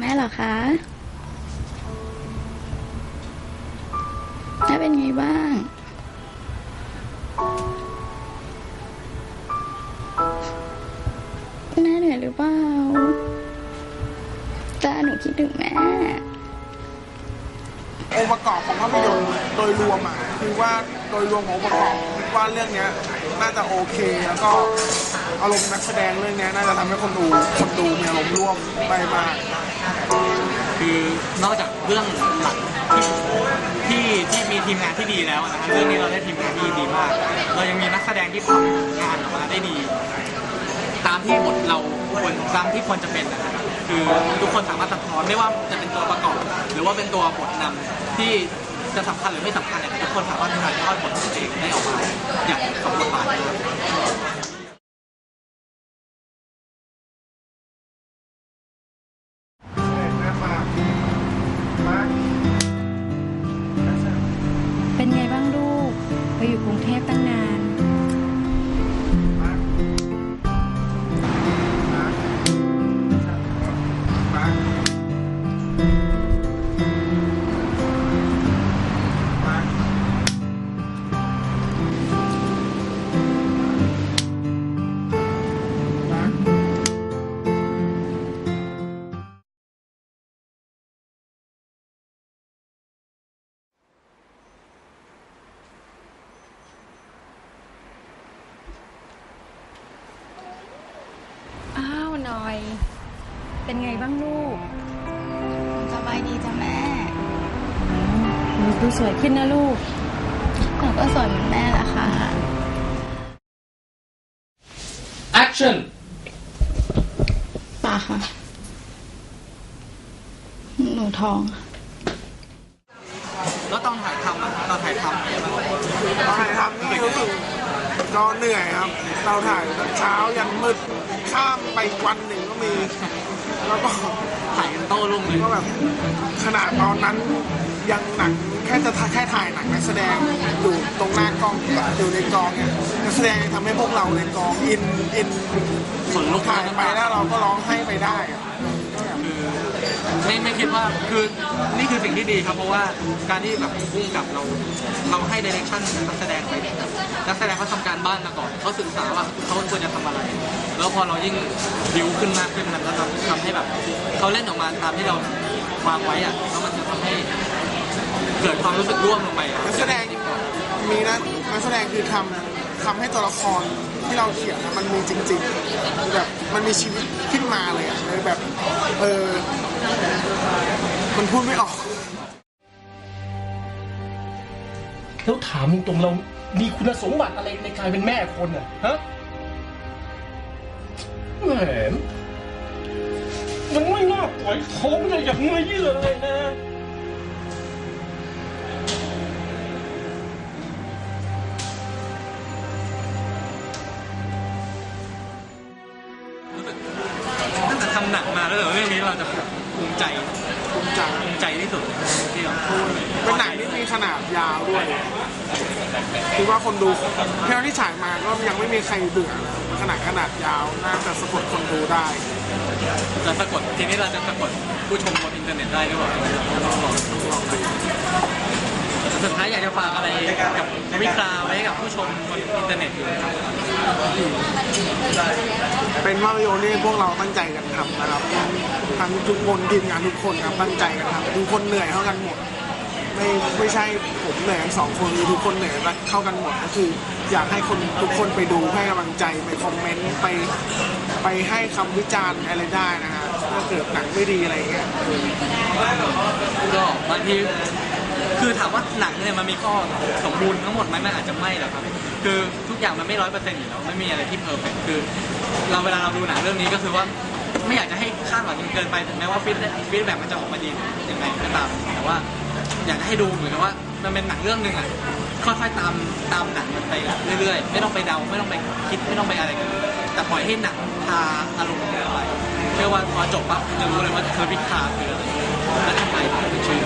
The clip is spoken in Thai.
แม่เหรอคะแม่เป็นไงบ้างแม่เหนื่อยหรือเปล่าจ้าหนูคิดถึงแม่องค์ประกอบของภาพยนตร์โดยรวมอะคือว่าโดยรวมขององค์ประกอบคิดว่าเรื่องเนี้ยน่าจะโอเคแล้วก็อารมณ์นักแสดงเรื่องเนี้ยน่าจะทำให้คนดูคนดูมีอารมณ์ร่วมได้มาก คือนอกจากเรื่องหลังที่ที่ที่มีทีมงานที่ดีแล้วนะครับเรื่องนี้เราได้ทีมงานที่ดีมาก เรายังมีนักแสดงที่ทำงานออกมาได้ดี ตามที่บทเราควรตามที่ควรจะเป็นนะครับคือทุกคนสามารถสะท้อนไม่ว่าจะเป็นตัวประกอบ หรือว่าเป็นตัวบทนำที่จะสำคัญหรือไม่สำคัญเนี่ยทุกคนสามารถถ่ายทอดบทตัวเองได้ออกมาอย่างสมบูรณ์ อยู่กรุงเทพตั้งนาน เป็นไงบ้างลูกสบายดีจ้ะแม่หนูดูสวยขึ้นนะลูกหนูก็สวยเหมือนแม่แหละค่ะ Action ป่าค่ะ หนูท้อง แล้วตอนถ่ายทำอะตอนถ่ายทำเป็นยังไงบ้างถ่ายทำนี่รู้สึกก็เหนื่อยครับ เราถ่ายตั้งเช้ายันมืด ข้ามไปวันหนึ่งก็มี แล้วก็ถ่ายกันโต้รุ่งเลยก็แบบขนาดตอนนั้นยังหนังแค่จะแค่ถ่ายหนังนักแสดงอยู่ตรงหน้ากล้องอยู่ในกองเนี่ยนักแสดงยังทำให้พวกเราในกองอินอินขนลุกถ่ายไปแล้วเราก็ร้องให้ไปได้อะไม่ไม่คิดว่าคือนี่คือสิ่งที่ดีครับเพราะว่าการที่แบบพุ่งกับเรา เราให้ดิเรกชันนักแสดงไปนักแสดงเขาทำการบ้านมาก่อน เขาศึกษาว่าเขาควรจะทำอะไร แล้วพอเรายิ่งดิวขึ้นมากขึ้นมันก็ทำทำให้แบบเขาเล่นออกมาตามที่เราวางไว้อะแล้วมันจะทำให้เกิดความรู้สึกร่วมลงไปอะนักแสดงมีนะนักแสดงคือทำทำให้ตัวละครที่เราเขียนอะมันมีจริงๆแบบมันมีชีวิตขึ้นมาเลยอะเลยแบบเออมันพูดไม่ออก แล้วถามตรงๆเรา มีคุณสมบัติอะไรในการเป็นแม่คนอะฮะแหมมันไม่น่าปล่อยท้องเลยอย่างนี้เลยนะตั้งแต่ทำหนังมาแล้วเดี๋ยวเรื่องนี้เราจะภูมิใจภูมิใจภูมิใจที่สุดที่เราพูดเป็นหนังที่มีขนาดยาวด้วย คิดว่าคนดูเท่าที่ฉายมาก็ยังไม่มีใครเบื่อขนาดขนาดยาวน่าจะสะกดคนดูได้จะสะกดทีนี้เราจะสะกดผู้ชมบนอินเทอร์เน็ตได้หรือเปล่าลองลองลองดูสุดท้ายอยากจะฝากอะไรกับวิคราไว้กับผู้ชมบนอินเทอร์เน็ตอยู่ครับเป็นภาพยนตร์ที่พวกเราตั้งใจกันทำนะครับทั้งทุกคนทีมงานทุกคนครับตั้งใจกันทำทุกคนเหนื่อยเท่ากันหมด ไม่ไม่ใช่ผมเหนื่อยกันสองคนคือทุกคนเหนื่อยเท่ากันหมดก็คือ อยากให้คนทุกคนไปดูให้กำลังใจไปคอมเมนต์ไปไปให้คำวิจารณ์อะไรได้นะฮะถ้าเกิดหนังไม่ดีอะไรอย่างเงี้ยก็บางทีคือถามว่าหนังเนี่ยมันมีข้อสมบูรณ์ทั้งหมดไหมมันอาจจะไม่หรอกครับ คือทุกอย่างมันไม่ร้อยเปอร์เซ็นต์อยู่แล้วไม่มีอะไรที่เพอร์เฟกคือ เราเวลาเราดูหนังเรื่องนี้ก็คือว่าไม่อยากจะให้คาดหวังจนเกินไปถึงแม้ว่าฟีดฟีดแบ็กมันจะออกมาดียังไงก็ตามแต่ว่า อยากจะให้ดูเหมือนกับว่า มันเป็นหนังเรื่องหนึ่งอะค่อยๆตามตามหนังมันไปเรื่อยๆ ไม่ต้องไปเดาไม่ต้องไปคิดไม่ต้องไปอะไรกันแต่ปล่อยให้หนังพาอารมณ์ของเราไปเชื่อว่าพอจบปั๊บคุณจะรู้เลยว่าเธอพิคาคืออะไรและทำไมถึงเป็นชื่อ